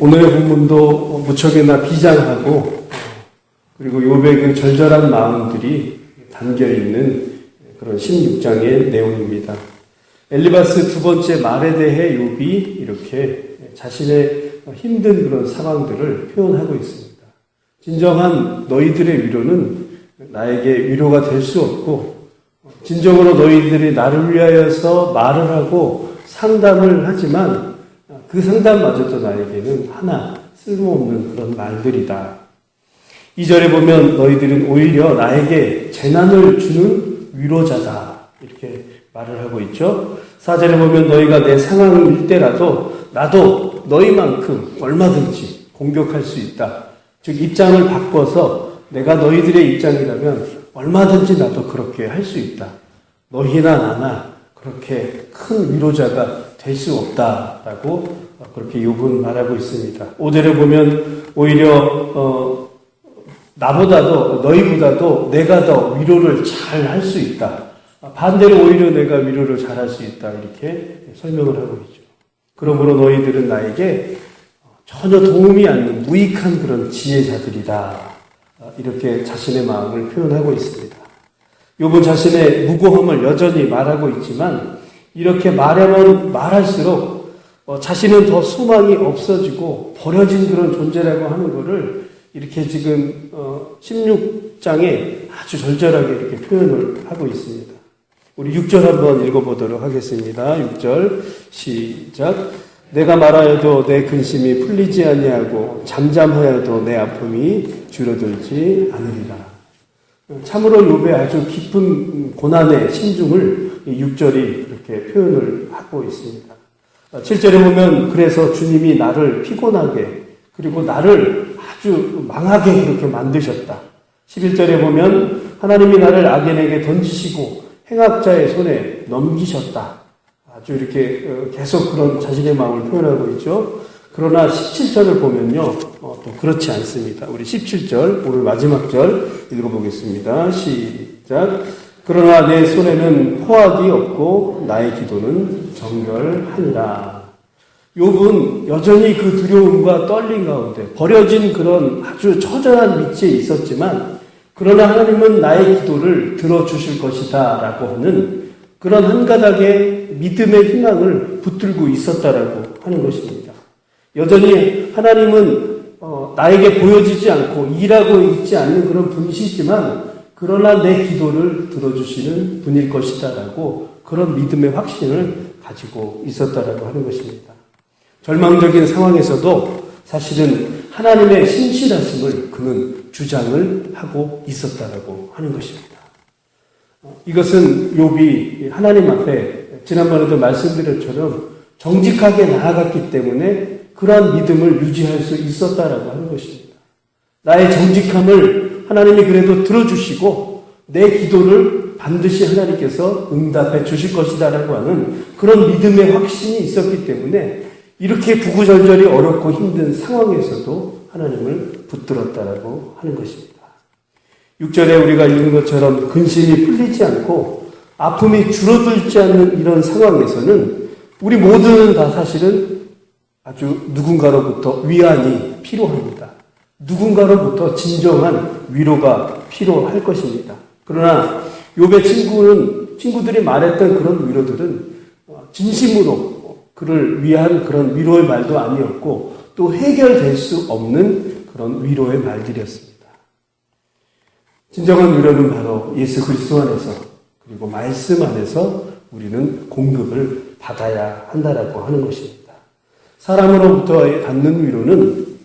오늘의 본문도 무척이나 비장하고 그리고 요백의 그 절절한 마음들이 담겨 있는 그런 16장의 내용입니다. 엘리바스 두 번째 말에 대해 욥이 이렇게 자신의 힘든 그런 상황들을 표현하고 있습니다. 진정한 너희들의 위로는 나에게 위로가 될 수 없고 진정으로 너희들이 나를 위하여서 말을 하고 상담을 하지만 그 상담마저도 나에게는 하나 쓸모없는 그런 말들이다. 이절에 보면 너희들은 오히려 나에게 재난을 주는 위로자다. 이렇게 말을 하고 있죠. 4절에 보면 너희가 내 상황일 때라도 나도 너희만큼 얼마든지 공격할 수 있다. 즉 입장을 바꿔서 내가 너희들의 입장이라면 얼마든지 나도 그렇게 할 수 있다. 너희나 나나 그렇게 큰 위로자가 될 수 없다라고 그렇게 욥은 말하고 있습니다. 5절에 보면 오히려 어, 나보다도 너희보다도 내가 더 위로를 잘 할 수 있다. 반대로 오히려 내가 위로를 잘 할 수 있다. 이렇게 설명을 하고 있죠. 그러므로 너희들은 나에게 전혀 도움이 않는 무익한 그런 지혜자들이다. 이렇게 자신의 마음을 표현하고 있습니다. 요번 자신의 무고함을 여전히 말하고 있지만 이렇게 말하면 말할수록 어, 자신은 더 소망이 없어지고 버려진 그런 존재라고 하는 것을 이렇게 지금 16장에 아주 절절하게 이렇게 표현을 하고 있습니다. 우리 6절 한번 읽어보도록 하겠습니다. 6절 시작. 내가 말하여도 내 근심이 풀리지 아니하고 잠잠하여도 내 아픔이 줄어들지 않으리라. 참으로 욥의 아주 깊은 고난의 심중을 6절이 이렇게 표현을 하고 있습니다. 7절에 보면 그래서 주님이 나를 피곤하게 그리고 나를 아주 망하게 그렇게 만드셨다. 11절에 보면 하나님이 나를 악인에게 던지시고 행악자의 손에 넘기셨다. 아주 이렇게 어, 계속 그런 자신의 마음을 표현하고 있죠. 그러나 17절을 보면요, 어, 또 그렇지 않습니다. 우리 17절, 오늘 마지막 절 읽어보겠습니다. 시작. 그러나 내 손에는 포악이 없고 나의 기도는 정결하니라. 욥은 여전히 그 두려움과 떨림 가운데 버려진 그런 아주 처절한 위치에 있었지만 그러나 하나님은 나의 기도를 들어주실 것이다 라고 하는 그런 한 가닥의 믿음의 희망을 붙들고 있었다라고 하는 것입니다. 여전히 하나님은 어, 나에게 보여지지 않고 일하고 있지 않는 그런 분이시지만 그러나 내 기도를 들어주시는 분일 것이다라고 그런 믿음의 확신을 가지고 있었다라고 하는 것입니다. 절망적인 상황에서도 사실은 하나님의 신실하심을 그는 주장을 하고 있었다라고 하는 것입니다. 어, 이것은 욥이 하나님 앞에 지난번에도 말씀드렸처럼 정직하게 나아갔기 때문에 그러한 믿음을 유지할 수 있었다라고 하는 것입니다. 나의 정직함을 하나님이 그래도 들어주시고 내 기도를 반드시 하나님께서 응답해 주실 것이다라고 하는 그런 믿음의 확신이 있었기 때문에 이렇게 부구절절이 어렵고 힘든 상황에서도 하나님을 붙들었다라고 하는 것입니다. 6절에 우리가 읽은 것처럼 근심이 풀리지 않고 아픔이 줄어들지 않는 이런 상황에서는 우리 모두는 다 사실은 아주 누군가로부터 위안이 필요합니다. 누군가로부터 진정한 위로가 필요할 것입니다. 그러나 요배 친구는 친구들이 말했던 그런 위로들은 진심으로 그를 위한 그런 위로의 말도 아니었고 또 해결될 수 없는 그런 위로의 말들이었습니다. 진정한 위로는 바로 예수 그리스도 안에서 그리고 말씀 안에서 우리는 공급을 받아야 한다라고 하는 것입니다. 사람으로부터 받는 위로는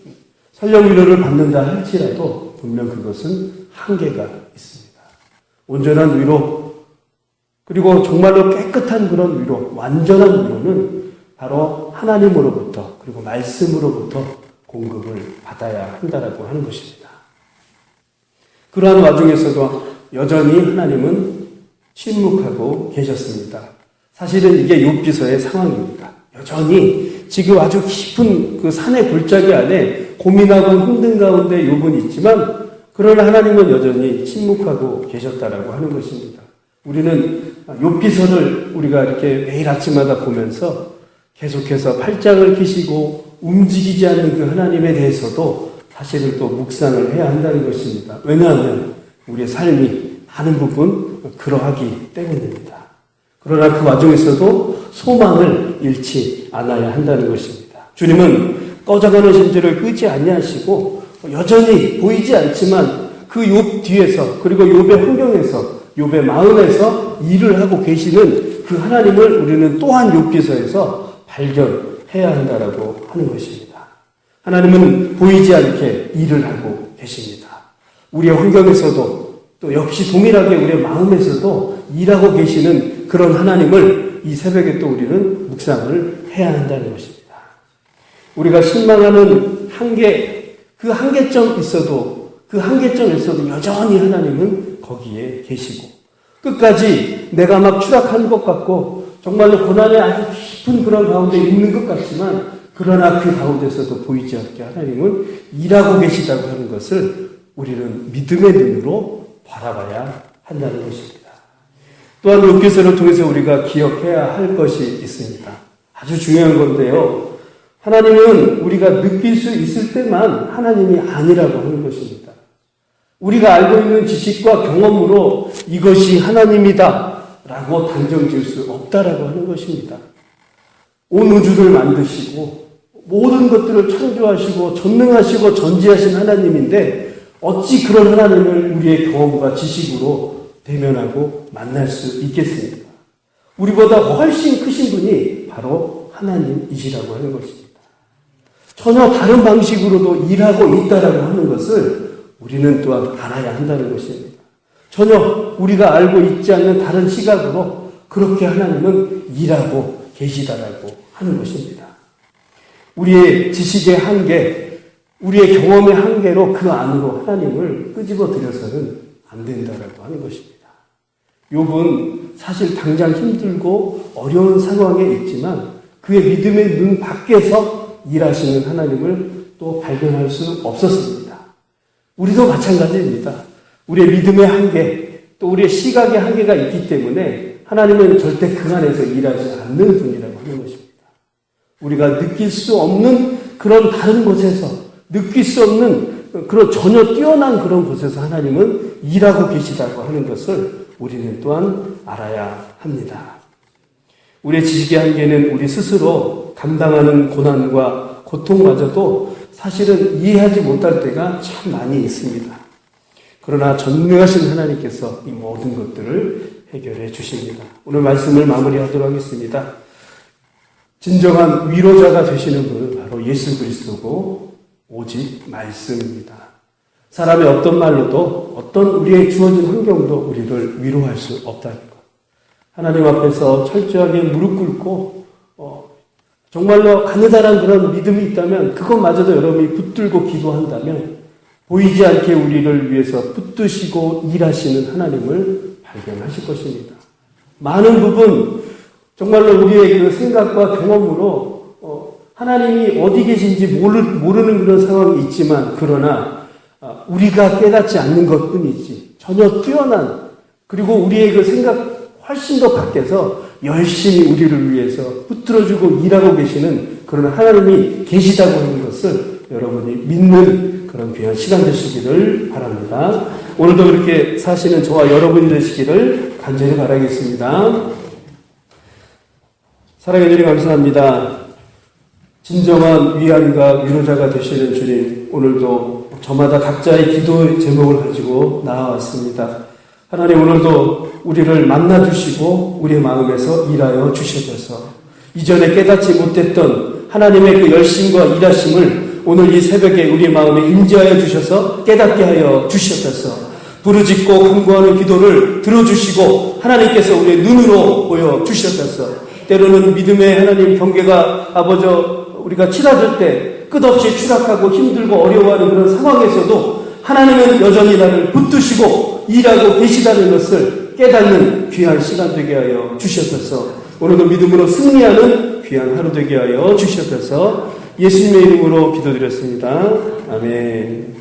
설령 위로를 받는다 할지라도 분명 그것은 한계가 있습니다. 온전한 위로 그리고 정말로 깨끗한 그런 위로, 완전한 위로는 바로 하나님으로부터 그리고 말씀으로부터 공급을 받아야 한다라고 하는 것입니다. 그러한 와중에서도 여전히 하나님은 침묵하고 계셨습니다. 사실은 이게 욥기서의 상황입니다. 여전히 지금 아주 깊은 그 산의 골짜기 안에 고민하고 힘든 가운데 욥은 있지만 그러나 하나님은 여전히 침묵하고 계셨다라고 하는 것입니다. 우리는 욥기서를 우리가 이렇게 매일 아침마다 보면서 계속해서 팔짱을 끼시고 움직이지 않는 그 하나님에 대해서도 사실은 또 묵상을 해야 한다는 것입니다. 왜냐하면 우리의 삶이 많은 부분 그러하기 때문입니다. 그러나 그 와중에서도 소망을 잃지 않아야 한다는 것입니다. 주님은 꺼져가는 심지를 끄지 아니하시고 여전히 보이지 않지만 그 욥 뒤에서 그리고 욥의 환경에서 욥의 마음에서 일을 하고 계시는 그 하나님을 우리는 또한 욥기서에서 발견해야 한다라고 하는 것입니다. 하나님은 보이지 않게 일을 하고 계십니다. 우리의 환경에서도 또 역시 동일하게 우리의 마음에서도 일하고 계시는 그런 하나님을 이 새벽에 또 우리는 묵상을 해야 한다는 것입니다. 우리가 실망하는 한계, 그 한계점 있어도 그 한계점에서도 여전히 하나님은 거기에 계시고 끝까지 내가 막 추락한 것 같고 정말로 고난의 아주 깊은 그런 가운데 있는 것 같지만 그러나 그 가운데서도 보이지 않게 하나님은 일하고 계시다고 하는 것을 우리는 믿음의 눈으로 바라봐야 한다는 것입니다. 또한 욥기서를 통해서 우리가 기억해야 할 것이 있습니다. 아주 중요한 건데요. 하나님은 우리가 느낄 수 있을 때만 하나님이 아니라고 하는 것입니다. 우리가 알고 있는 지식과 경험으로 이것이 하나님이다 라고 단정 지을 수 없다라고 하는 것입니다. 온 우주를 만드시고 모든 것들을 창조하시고 전능하시고 전지하신 하나님인데 어찌 그런 하나님을 우리의 경험과 지식으로 대면하고 만날 수 있겠습니까? 우리보다 훨씬 크신 분이 바로 하나님이시라고 하는 것입니다. 전혀 다른 방식으로도 일하고 있다라고 하는 것을 우리는 또한 알아야 한다는 것입니다. 전혀 우리가 알고 있지 않는 다른 시각으로 그렇게 하나님은 일하고 계시다라고 하는 것입니다. 우리의 지식의 한계, 우리의 경험의 한계로 그 안으로 하나님을 끄집어 들여서는 안 된다라고 하는 것입니다. 욥은 사실 당장 힘들고 어려운 상황에 있지만 그의 믿음의 눈 밖에서 일하시는 하나님을 또 발견할 수 없었습니다. 우리도 마찬가지입니다. 우리의 믿음의 한계, 또 우리의 시각의 한계가 있기 때문에 하나님은 절대 그 안에서 일하지 않는 분이라고 하는 것입니다. 우리가 느낄 수 없는 그런 다른 곳에서, 느낄 수 없는 그런 전혀 뛰어난 그런 곳에서 하나님은 일하고 계시다고 하는 것을 우리는 또한 알아야 합니다. 우리의 지식의 한계는 우리 스스로 감당하는 고난과 고통마저도 사실은 이해하지 못할 때가 참 많이 있습니다. 그러나 전능하신 하나님께서 이 모든 것들을 해결해 주십니다. 오늘 말씀을 마무리하도록 하겠습니다. 진정한 위로자가 되시는 분은 바로 예수 그리스도고 오직 말씀입니다. 사람의 어떤 말로도 어떤 우리의 주어진 환경도 우리를 위로할 수 없다는 것. 하나님 앞에서 철저하게 무릎 꿇고 어, 정말로 가느다란 그런 믿음이 있다면 그것마저도 여러분이 붙들고 기도한다면 보이지 않게 우리를 위해서 붙드시고 일하시는 하나님을 발견하실 것입니다. 많은 부분 정말로 우리의 그 생각과 경험으로 어, 하나님이 어디 계신지 모르, 모르는 그런 상황이 있지만 그러나 아, 우리가 깨닫지 않는 것뿐이지 전혀 뛰어난 그리고 우리의 그 생각 훨씬 더 밖에서 열심히 우리를 위해서 붙들어주고 일하고 계시는 그런 하나님이 계시다고 하는 것을 여러분이 믿는 그런 귀한 시간 되시기를 바랍니다. 오늘도 그렇게 사시는 저와 여러분이 되시기를 간절히 바라겠습니다. 사랑해 주님 감사합니다. 진정한 위안과 위로자가 되시는 주님, 오늘도 저마다 각자의 기도 제목을 가지고 나와왔습니다. 하나님 오늘도 우리를 만나주시고 우리의 마음에서 일하여 주셔서. 이전에 깨닫지 못했던 하나님의 그 열심과 일하심을 오늘 이 새벽에 우리의 마음에 임재하여 주셔서 깨닫게 하여 주셨소서. 부르짖고 간구하는 기도를 들어주시고 하나님께서 우리의 눈으로 보여 주셨소서. 때로는 믿음의 하나님 경계가 아버저 우리가 치닫을 때 끝없이 추락하고 힘들고 어려워하는 그런 상황에서도 하나님은 여전히 나를 붙드시고 일하고 계시다는 것을 깨닫는 귀한 시간 되게 하여 주셨소서 오늘도 믿음으로 승리하는 귀한 하루 되게 하여 주셨소서 예수님의 이름으로 기도드렸습니다. 아멘.